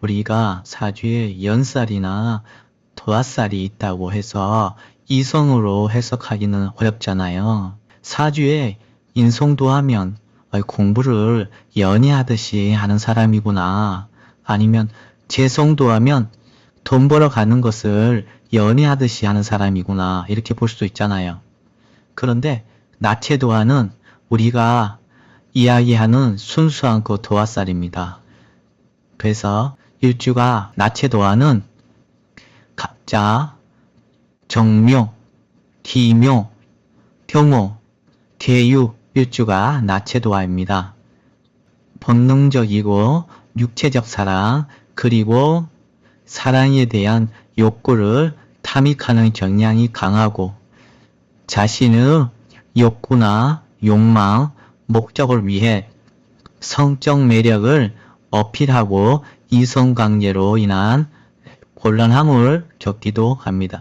우리가 사주에 연살이나 도화살이 있다고 해서 이성으로 해석하기는 어렵잖아요. 사주에 인성도 하면 어이, 공부를 연애하듯이 하는 사람이구나. 아니면 재성도 하면 돈 벌어 가는 것을 연애하듯이 하는 사람이구나. 이렇게 볼 수도 있잖아요. 그런데 나체도화는 우리가 이야기하는 순수한 그 도화살입니다. 그래서 일주가 나체도화는 갑자, 정묘, 기묘, 경호, 대유 일주가 나체 도화입니다. 본능적이고 육체적 사랑 그리고 사랑에 대한 욕구를 탐닉하는 경향이 강하고 자신의 욕구나 욕망, 목적을 위해 성적 매력을 어필하고 이성관계로 인한 곤란함을 겪기도 합니다.